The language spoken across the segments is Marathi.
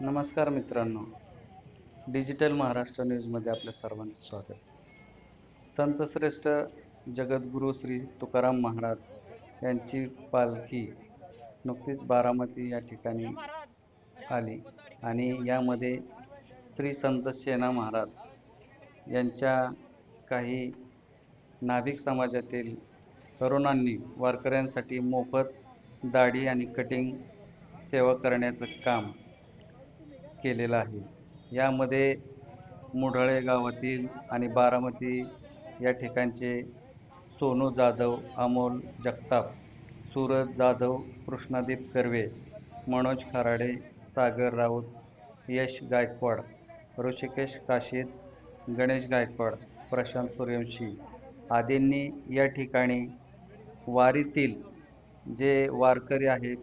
नमस्कार मित्रांनो. डिजिटल महाराष्ट्र न्यूजमध्ये आपल्या सर्वांचं स्वागत. संतश्रेष्ठ जगद्गुरू श्री तुकाराम महाराज यांची पालखी नुकतीच बारामती या ठिकाणी आली आणि यामध्ये श्री संत सेना महाराज यांच्या काही नाभिक समाजातील तरुणांनी वारकऱ्यांसाठी मोफत दाढी आणि कटिंग सेवा करण्याचं काम केलेला आहे. यामध्ये मुढळे गावातील आणि बारामती या ठिकाणचे सोनू जाधव अमोल जगताप सूरज जाधव कृष्णादीप कर्वे मनोज खराडे सागर राऊत यश गायकवाड ऋषिकेश काशीद गणेश गायकवाड प्रशांत सूर्यवंशी आदींनी या ठिकाणी वारीतील जे वारकरी आहेत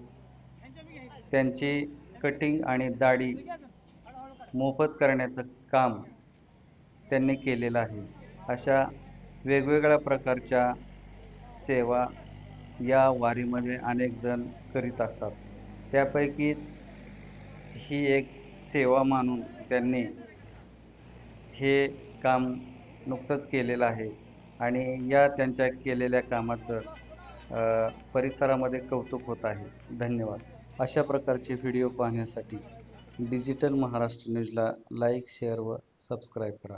त्यांची कटिंग आणि दाढी मोफत करण्याचं काम त्यांनी केलेलं आहे. अशा वेगवेगळ्या प्रकारच्या सेवा या वारीमध्ये अनेक जण करीत असतात. त्यापैकीच ही एक सेवा मानून त्यांनी हे काम नुकतंच केलेलं आहे आणि या त्यांच्या केलेल्या कामाचं परिसरामध्ये कौतुक होत आहे. धन्यवाद. अशा प्रकारचे व्हिडिओ पाहण्यासाठी डिजिटल महाराष्ट्र न्यूजला लाईक शेअर व सबस्क्राईब करा.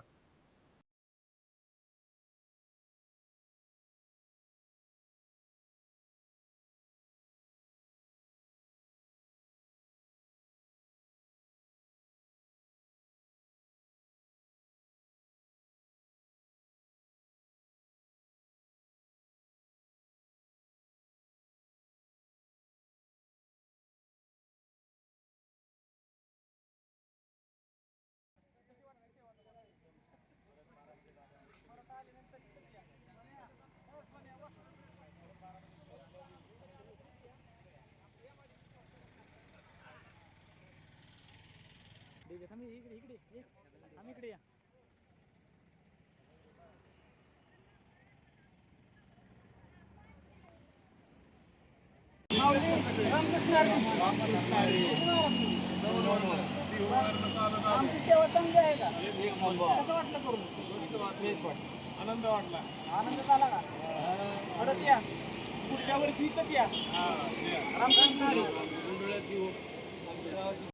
आहे थांब इकडे इकडे ये. थांब इकडे या. आनंद वाटला. आनंद झाला का? परत या. पुढच्या वर्षी इथंच या. रामकृष्ण.